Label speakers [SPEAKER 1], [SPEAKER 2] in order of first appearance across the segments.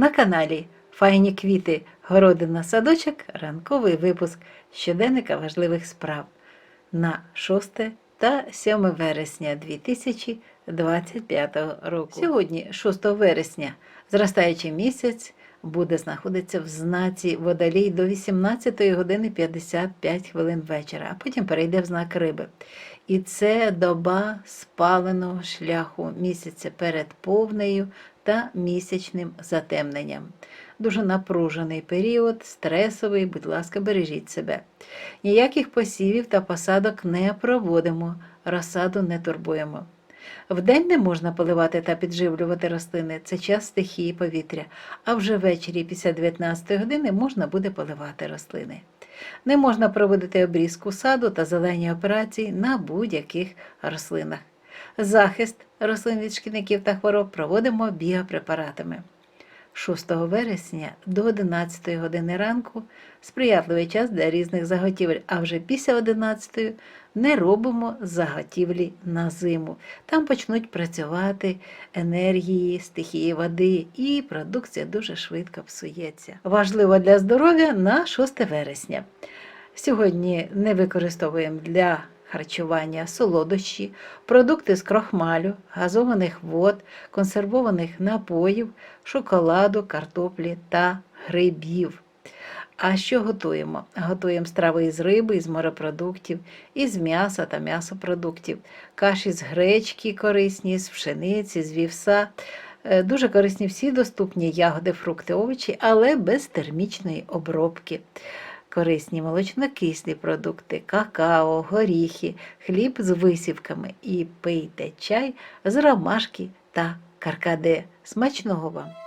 [SPEAKER 1] на каналі Файні квіти, городина садочок, ранковий випуск щоденника важливих справ на 6 та 7 вересня 2025 року. Сьогодні, 6 вересня, зростаючий місяць буде знаходитися в знаці водолій до 18 години 55 хвилин вечора, а потім перейде в знак риби. І це доба спаленого шляху місяця перед повнею та місячним затемненням. Дуже напружений період, стресовий, будь ласка, бережіть себе. Ніяких посівів та посадок не проводимо, розсаду не турбуємо. Вдень не можна поливати та підживлювати рослини, це час стихії повітря, а вже ввечері після 19 години можна буде поливати рослини. Не можна проводити обрізку саду та зелені операції на будь-яких рослинах. Захист рослин від шкідників та хвороб проводимо біопрепаратами. 6 вересня до 11 години ранку сприятливий час для різних заготівель, а вже після 11 не робимо заготівлі на зиму. Там почнуть працювати енергії, стихії води, і продукція дуже швидко псується. Важливо для здоров'я на 6 вересня. Сьогодні не використовуємо для харчування солодощі, продукти з крохмалю, газованих вод, консервованих напоїв, шоколаду, картоплі та грибів. А що готуємо? Готуємо страви із риби, із морепродуктів, із м'яса та м'ясопродуктів, каші з гречки корисні, з пшениці, з вівса. Е, Дуже корисні всі доступні ягоди, фрукти, овочі, але без термічної обробки. Корисні молочнокислі продукти, какао, горіхи, хліб з висівками і пийте чай з ромашки та каркаде. Смачного вам!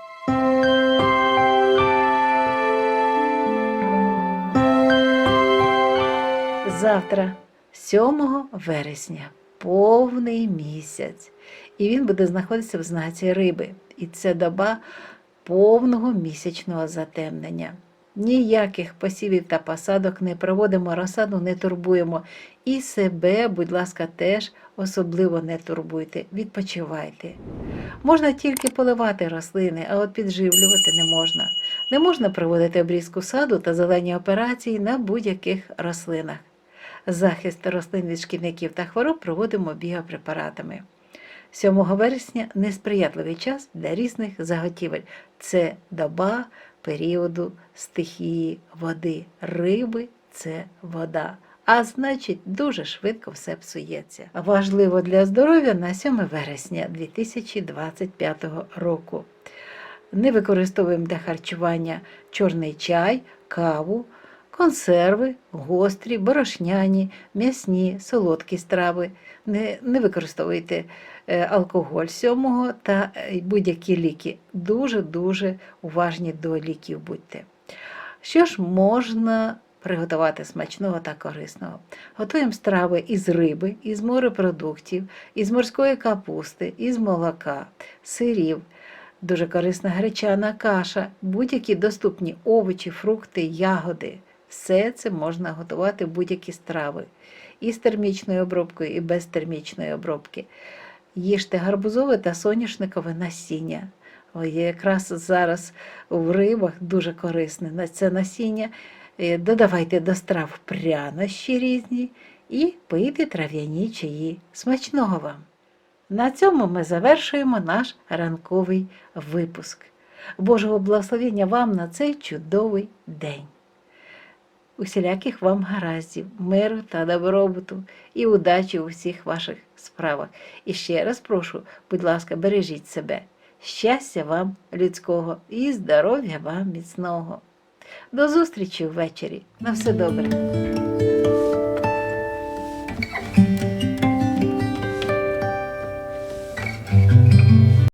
[SPEAKER 1] Завтра, 7 вересня, повний місяць, і він буде знаходитися в знаці риби. І це доба повного місячного затемнення. Ніяких посівів та посадок не проводимо, розсаду не турбуємо. І себе, будь ласка, теж особливо не турбуйте, відпочивайте. Можна тільки поливати рослини, а от підживлювати не можна. Не можна проводити обрізку саду та зелені операції на будь-яких рослинах. Захист рослин від шкідників та хвороб проводимо біопрепаратами. 7 вересня несприятливий час для різних заготівель. Це доба періоду стихії води. Риби це вода. А значить, дуже швидко все псується. Важливо для здоров'я на 7 вересня 2025 року. Не використовуємо для харчування чорний чай, каву, консерви, гострі, борошняні, м'ясні, солодкі страви. Не, не використовуйте е, алкоголь 7 та е, будь-які ліки. Дуже-дуже уважні до ліків будьте. Що ж можна приготувати смачного та корисного? Готуємо страви із риби, із морепродуктів, із морської капусти, із молока, сирів. Дуже корисна гречана каша, будь-які доступні овочі, фрукти, ягоди. Все це можна готувати будь-які страви. І з термічною обробкою, і без термічної обробки. Їжте гарбузове та соняшникове насіння. Якраз зараз в рибах дуже корисне це насіння. Е, Додавайте до страв прянощі різні і пийте трав'яні чаї. Смачного вам! На цьому ми завершуємо наш ранковий випуск. Божого благословення вам на цей чудовий день. Усіляких вам гараздів, миру та добробуту і удачі у всіх ваших справах. І ще раз прошу, будь ласка, бережіть себе, щастя вам людського і здоров'я вам міцного. До зустрічі ввечері. На все добре.